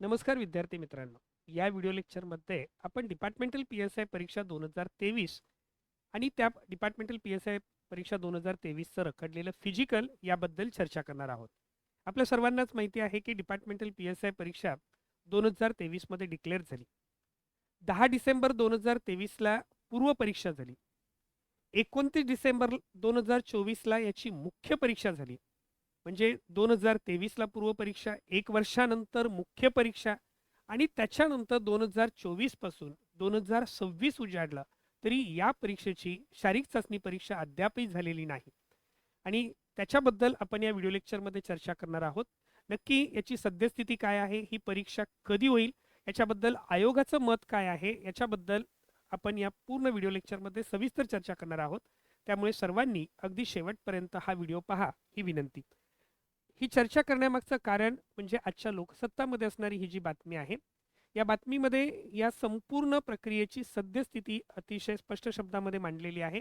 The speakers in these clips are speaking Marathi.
नमस्कार विद्यार्थी मित्रांनो. या व्हिडिओ लेक्चरमध्ये आपण डिपार्टमेंटल पी एस आय परीक्षा दोन हजार तेवीस आणि त्या डिपार्टमेंटल पी एस आय परीक्षा दोन हजार तेवीसचं रखडलेलं फिजिकल याबद्दल चर्चा करणार आहोत. आपल्या सर्वांनाच माहिती आहे की डिपार्टमेंटल पी एस आय परीक्षा दोन हजार तेवीसमध्ये डिक्लेअर झाली. दहा डिसेंबर दोन हजार तेवीसला पूर्व परीक्षा झाली. एकोणतीस डिसेंबर दोन हजार चोवीसला याची मुख्य परीक्षा झाली. म्हणजे दोन हजार तेवीसला पूर्वपरीक्षा एक वर्षानंतर मुख्य परीक्षा आणि त्याच्यानंतर दोन हजार चोवीसपासून दोन हजार सव्वीस उजाडला तरी या परीक्षेची शारीरिक चाचणी परीक्षा अद्यापही झालेली नाही. आणि त्याच्याबद्दल आपण या व्हिडिओ लेक्चरमध्ये चर्चा करणार आहोत. नक्की याची सद्यस्थिती काय आहे? ही परीक्षा कधी होईल? याच्याबद्दल आयोगाचं मत काय आहे? याच्याबद्दल आपण या पूर्ण व्हिडिओ लेक्चरमध्ये सविस्तर चर्चा करणार आहोत. त्यामुळे सर्वांनी अगदी शेवटपर्यंत हा व्हिडिओ पहा. ही विनंती. ही चर्चा करण्यामागचं कारण म्हणजे आजच्या लोकसत्तामध्ये असणारी ही जी बातमी आहे या बातमीमध्ये या संपूर्ण प्रक्रियेची सद्यस्थिती अतिशय स्पष्ट शब्दामध्ये मांडलेली आहे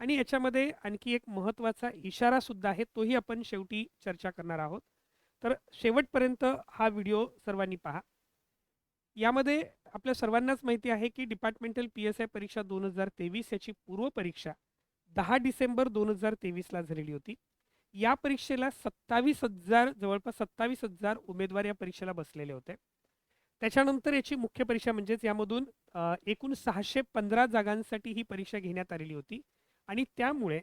आणि याच्यामध्ये आणखी एक महत्त्वाचा इशारा सुद्धा आहे तोही आपण शेवटी चर्चा करणार आहोत. तर शेवटपर्यंत हा व्हिडिओ सर्वांनी पहा. यामध्ये आपल्या सर्वांनाच माहिती आहे की डिपार्टमेंटल पी एस आय परीक्षा दोन हजार तेवीस याची पूर्वपरीक्षा दहा डिसेंबर दोन हजार तेवीसला झालेली होती. या परीक्षेला सत्तावीस हजार जवळपास सत्तावीस हजार उमेदवार या परीक्षेला बसलेले होते. त्याच्यानंतर याची मुख्य परीक्षा म्हणजेच यामधून एकूण सहाशे पंधरा जागांसाठी ही परीक्षा घेण्यात आलेली होती आणि त्यामुळे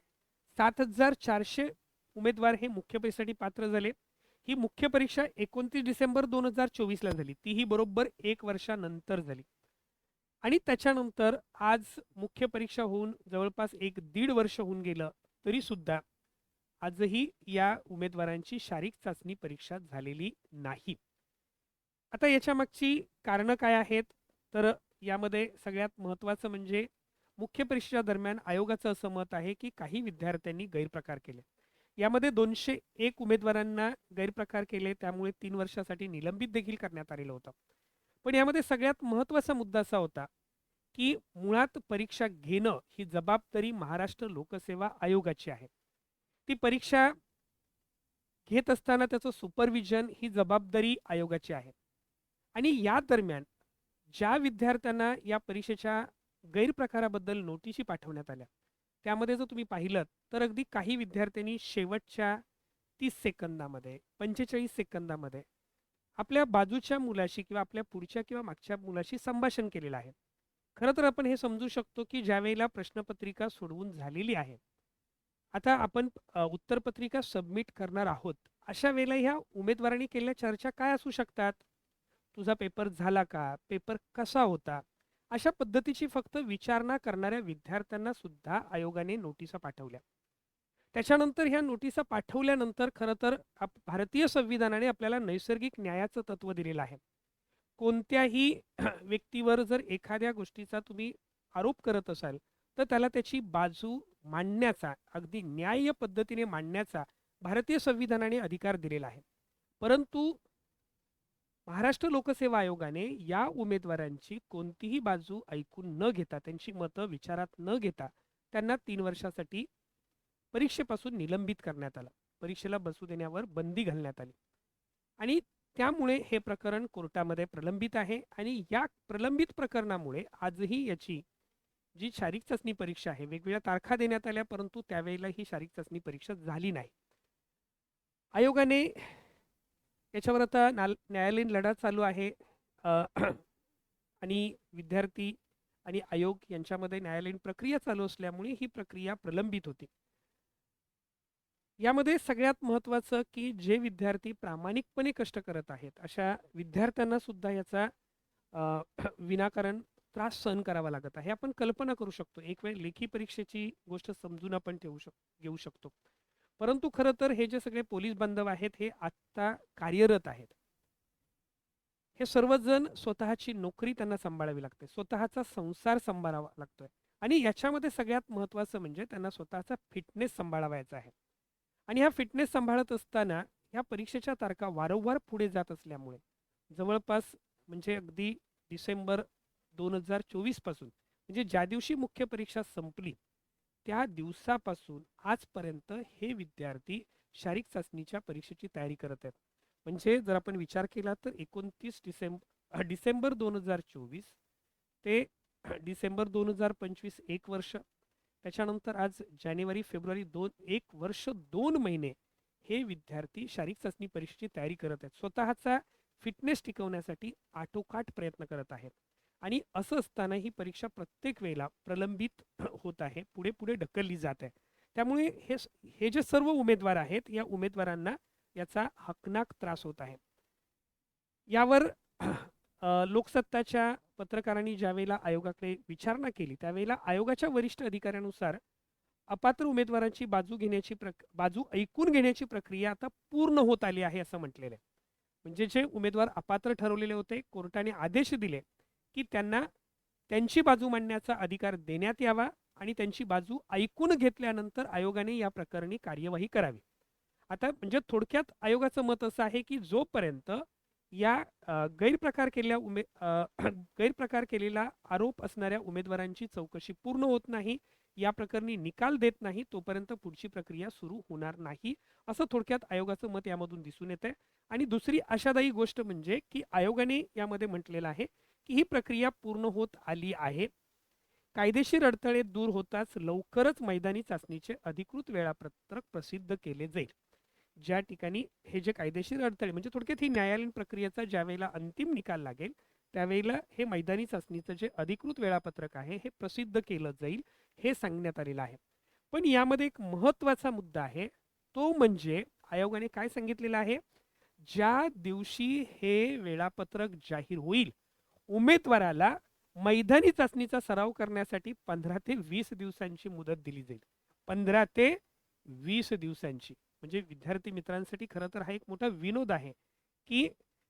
सात हजार चारशे उमेदवार हे मुख्य परीक्षेसाठी पात्र झाले. ही मुख्य परीक्षा एकोणतीस डिसेंबर दोन हजार चोवीसला झाली. तीही बरोबर एक वर्षानंतर झाली. आणि त्याच्यानंतर आज मुख्य परीक्षा होऊन जवळपास एक दीड वर्ष होऊन गेलं तरी सुद्धा आजही या उमेदवारांची शारीरिक चाचणी परीक्षा झालेली नाही. आता याच्या मागची कारणं काय आहेत? तर यामध्ये सगळ्यात महत्त्वाचं म्हणजे मुख्य परीक्षेच्या दरम्यान आयोगाचं असं मत आहे की काही विद्यार्थ्यांनी गैरप्रकार केले. यामध्ये दोनशे एक उमेदवारांना गैरप्रकार केले त्यामुळे तीन वर्षासाठी निलंबित देखील करण्यात आलेलं होतं. पण यामध्ये सगळ्यात महत्त्वाचा मुद्दा असा होता की मुळात परीक्षा घेणं ही जबाबदारी महाराष्ट्र लोकसेवा आयोगाची आहे. ती परीक्षा घेत असताना त्याचं सुपरविजन ही जबाबदारी आयोगाची आहे. आणि या दरम्यान ज्या विद्यार्थ्यांना या परीक्षेच्या गैरप्रकाराबद्दल नोटिशी पाठवण्यात आल्या त्यामध्ये जर तुम्ही पाहिलं तर अगदी काही विद्यार्थ्यांनी शेवटच्या तीस सेकंदामध्ये पंचेचाळीस सेकंदामध्ये आपल्या बाजूच्या मुलाशी किंवा आपल्या पुढच्या किंवा मागच्या मुलाशी संभाषण केलेलं आहे. खरं तर आपण हे समजू शकतो की ज्यावेळेला प्रश्नपत्रिका सोडवून झालेली आहे आता आपण अ, उत्तरपत्रिका सबमिट करणार आहोत. अशा वेळेला ह्या उमेदवारांनी केलेल्या चर्चा काय असू शकतात? तुझा पेपर झाला का? पेपर कसा होता? अशा पद्धतीची फक्त विचारणा करणाऱ्या विद्यार्थ्यांना सुद्धा आयोगाने नोटिसा पाठवल्या. त्याच्यानंतर ह्या नोटिसा पाठवल्यानंतर खरं तर आप भारतीय संविधानाने आपल्याला नैसर्गिक न्यायाचं तत्व दिलेलं आहे. कोणत्याही व्यक्तीवर जर एखाद्या गोष्टीचा तुम्ही आरोप करत असाल तर त्याला त्याची बाजू मांडण्याचा अगदी न्याय्य पद्धतीने मांडण्याचा भारतीय संविधानाने अधिकार दिलेला आहे. परंतु महाराष्ट्र लोकसेवा आयोगाने या उमेदवारांची कोणतीही बाजू ऐकून न घेता त्यांची मतं विचारात न घेता त्यांना तीन वर्षासाठी परीक्षेपासून निलंबित करण्यात आलं. परीक्षेला बसू देण्यावर बंदी घालण्यात आली. आणि त्यामुळे हे प्रकरण कोर्टामध्ये प्रलंबित आहे आणि या प्रलंबित प्रकरणामुळे आजही याची जी शारीरिक चाचणी परीक्षा आहे वेगवेगळ्या तारखा देण्यात आल्या परंतु त्यावेळेला ही शारीरिक चाचणी परीक्षा झाली नाही. आयोगाने याच्यावर आता न्यायालयीन लढा चालू आहे. आणि विद्यार्थी आणि आयोग यांच्यामध्ये न्यायालयीन प्रक्रिया चालू असल्यामुळे ही प्रक्रिया प्रलंबित होती. यामध्ये सगळ्यात महत्त्वाचं की जे विद्यार्थी प्रामाणिकपणे कष्ट करत आहेत अशा विद्यार्थ्यांना सुद्धा याचा विनाकारण त्रास सहन करावा लागत आहे. आपण कल्पना करू शकतो. एक वेळ लेखी परीक्षेची गोष्ट समजून आपण ठेवू शक घेऊ शकतो. परंतु खरं तर हे जे सगळे पोलीस बांधव आहेत हे आत्ता कार्यरत आहेत. हे सर्वजण स्वतःची नोकरी त्यांना सांभाळावी लागते. स्वतःचा संसार सांभाळावा लागतोय. आणि याच्यामध्ये सगळ्यात महत्त्वाचं म्हणजे त्यांना स्वतःचा फिटनेस सांभाळावायचा आहे. आणि हा फिटनेस सांभाळत असताना ह्या परीक्षेच्या तारखा वारंवार पुढे जात असल्यामुळे जवळपास म्हणजे अगदी डिसेंबर दोन हजार चोवीसपासून म्हणजे ज्या दिवशी मुख्य परीक्षा संपली त्या दिवसापासून आजपर्यंत हे विद्यार्थी शारीरिक चाचणीच्या परीक्षेची तयारी करत आहेत. म्हणजे जर आपण विचार केला तर एकोणतीस डिसेंबर डिसेंबर दोन हजार चोवीस ते डिसेंबर दोन हजार पंचवीस एक वर्ष त्याच्यानंतर आज जानेवारी फेब्रुवारी दोन एक वर्ष दोन महिने हे विद्यार्थी शारीरिक चाचणी परीक्षेची तयारी करत आहेत. स्वतःचा फिटनेस टिकवण्यासाठी आटोकाट प्रयत्न करत आहेत. आणि असं असताना ही परीक्षा प्रत्येक वेळेला प्रलंबित होत आहे पुढे पुढे ढकलली जात आहे. त्यामुळे हे हे जे सर्व उमेदवार आहेत या उमेदवारांना याचा हकनाक त्रास होत आहे. यावर लोकसत्ताच्या पत्रकारांनी ज्यावेळेला आयोगाकडे विचारणा केली त्यावेळेला आयोगाच्या वरिष्ठ अधिकाऱ्यानुसार अपात्र उमेदवारांची बाजू घेण्याची प्रक बाजू ऐकून घेण्याची प्रक्रिया आता पूर्ण होत आली आहे असं म्हटलेलं आहे. म्हणजे जे उमेदवार अपात्र ठरवलेले होते कोर्टाने आदेश दिले की त्यांना त्यांची बाजू मांडण्याचा अधिकार देण्यात यावा आणि त्यांची बाजू ऐकून घेतल्यानंतर आयोगाने या प्रकरणी कार्यवाही करावी. आता म्हणजे थोडक्यात आयोगाचं मत असं आहे की जोपर्यंत या गैरप्रकार केलेल्या उमे गैरप्रकार केलेला आरोप असणाऱ्या उमेदवारांची चौकशी पूर्ण होत नाही या प्रकरणी निकाल देत नाही तोपर्यंत पुढची प्रक्रिया सुरू होणार नाही असं थोडक्यात आयोगाचं मत यामधून दिसून येतं आणि दुसरी आशादायी गोष्ट म्हणजे की आयोगाने यामध्ये म्हटलेलं आहे की ही प्रक्रिया पूर्ण होत आली आहे. कायदेशीर अडथळे दूर होताच लवकरच मैदानी चाचणीचे अधिकृत वेळापत्रक प्रसिद्ध केले जाईल. ज्या ठिकाणी हे जे कायदेशीर अडथळे म्हणजे थोडक्यात ही न्यायालयीन प्रक्रियेचा ज्यावेळेला अंतिम निकाल लागेल त्यावेळेला हे मैदानी चाचणीचं जे अधिकृत वेळापत्रक आहे हे प्रसिद्ध केलं जाईल हे सांगण्यात आलेलं आहे. पण यामध्ये एक महत्त्वाचा मुद्दा आहे. तो म्हणजे आयोगाने काय सांगितलेलं आहे? ज्या दिवशी हे वेळापत्रक जाहीर होईल उमेदवाराला मैदानी चाचणीचा सराव करण्यासाठी पंधरा ते वीस दिवसांची मुदत दिली जाईल. पंधरा ते वीस दिवसांची. म्हणजे विद्यार्थी मित्रांसाठी खरं तर हा एक मोठा विनोद आहे की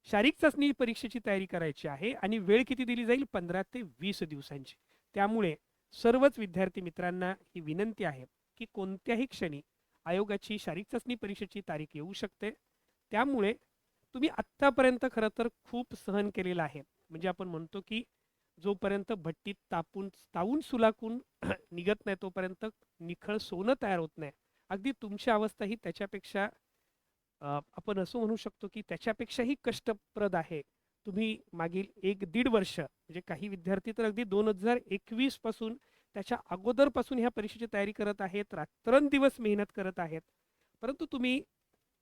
शारीरिक चाचणी परीक्षेची तयारी करायची आहे आणि वेळ किती दिली जाईल? पंधरा ते वीस दिवसांची. त्यामुळे सर्वच विद्यार्थी मित्रांना ही विनंती आहे की कोणत्याही क्षणी आयोगाची शारीरिक चाचणी परीक्षेची तारीख येऊ शकते. त्यामुळे तुम्ही आत्तापर्यंत खरं तर खूप सहन केलेलं आहे. म्हणजे आपण म्हणतो की जोपर्यंत भट्टीत तापून तावून सुलाकून निघत नाही तोपर्यंत निखळ सोनं तयार होत नाही. अगदी तुमची अवस्था ही त्याच्यापेक्षा आपण असं म्हणू शकतो की त्याच्यापेक्षाही कष्टप्रद आहे. तुम्ही मागील एक दीड वर्ष म्हणजे काही विद्यार्थी तर अगदी दोन हजार एकवीसपासून त्याच्या अगोदरपासून ह्या परीक्षेची तयारी करत आहेत रात्रंदिवस मेहनत करत आहेत. परंतु तुम्ही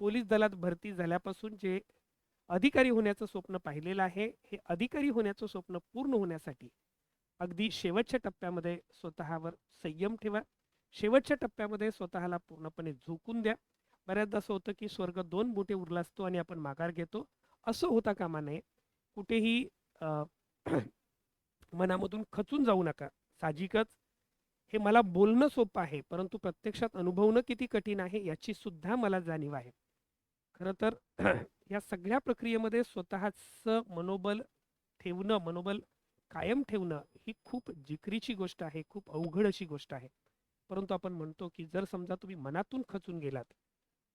पोलीस दलात भरती झाल्यापासून जे अधिकारी होण्याचं स्वप्न पाहिलेलं आहे. हे अधिकारी होण्याचं स्वप्न पूर्ण होण्यासाठी अगदी शेवटच्या टप्प्यामध्ये स्वतःवर संयम ठेवा. शेवटच्या टप्प्यामध्ये स्वतःला पूर्णपणे झोकून द्या. बऱ्याचदा असं होतं की स्वर्ग दोन बोटे उरला असतो आणि आपण माघार घेतो. असं होता कामा नये. कुठेही मनामधून खचून जाऊ नका. साहजिकच हे मला बोलणं सोपं आहे परंतु प्रत्यक्षात अनुभवणं किती कठीण आहे याची सुद्धा मला जाणीव आहे. खरं तर या सगळ्या प्रक्रियेमध्ये स्वतःचं मनोबल ठेवणं मनोबल कायम ठेवणं ही खूप जिकरीची गोष्ट आहे खूप अवघड अशी गोष्ट आहे. परंतु आपण म्हणतो की जर समजा तुम्ही मनातून खचून गेलात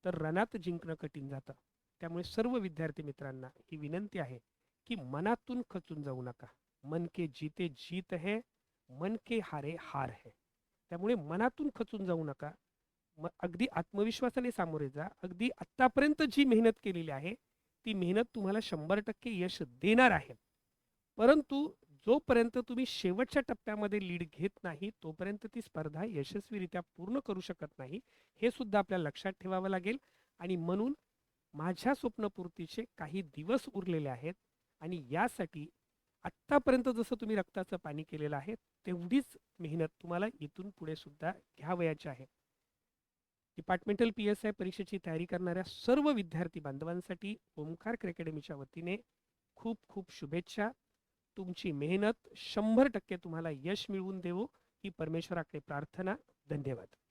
तर रणात जिंकणं कठीण जातं. त्यामुळे सर्व विद्यार्थी मित्रांना ही विनंती आहे की मनातून खचून जाऊ नका. मन के जीते जीत है मन के हारे हार है. त्यामुळे मनातून खचून जाऊ नका. मग अगदी आत्मविश्वासाने सामोरे जा. अगदी आत्तापर्यंत जी मेहनत केलेली आहे ती मेहनत तुम्हाला शंभर टक्के यश देणार आहे. परंतु जोपर्यंत तुम्ही शेवटच्या टप्प्यामध्ये लीड घेत नाही तोपर्यंत ती स्पर्धा यशस्वीरित्या पूर्ण करू शकत नाही हे सुद्धा आपल्याला लक्षात ठेवावं लागेल. आणि म्हणून माझ्या स्वप्नपूर्तीचे काही दिवस उरलेले आहेत आणि यासाठी आत्तापर्यंत जसं तुम्ही रक्ताचं पाणी केलेलं आहे तेवढीच मेहनत तुम्हाला इथून पुढे सुद्धा घ्यावयाची आहे. डिपार्टमेंटल पी एस आय परीक्षेची तयारी करणाऱ्या सर्व विद्यार्थी बांधवांसाठी ओमकार अकॅडमीच्या वतीने खूप खूप शुभेच्छा. तुमची मेहनत शंभर टक्के तुम्हाला यश मिळवून देवो. ही परमेश्वराकडे प्रार्थना. धन्यवाद.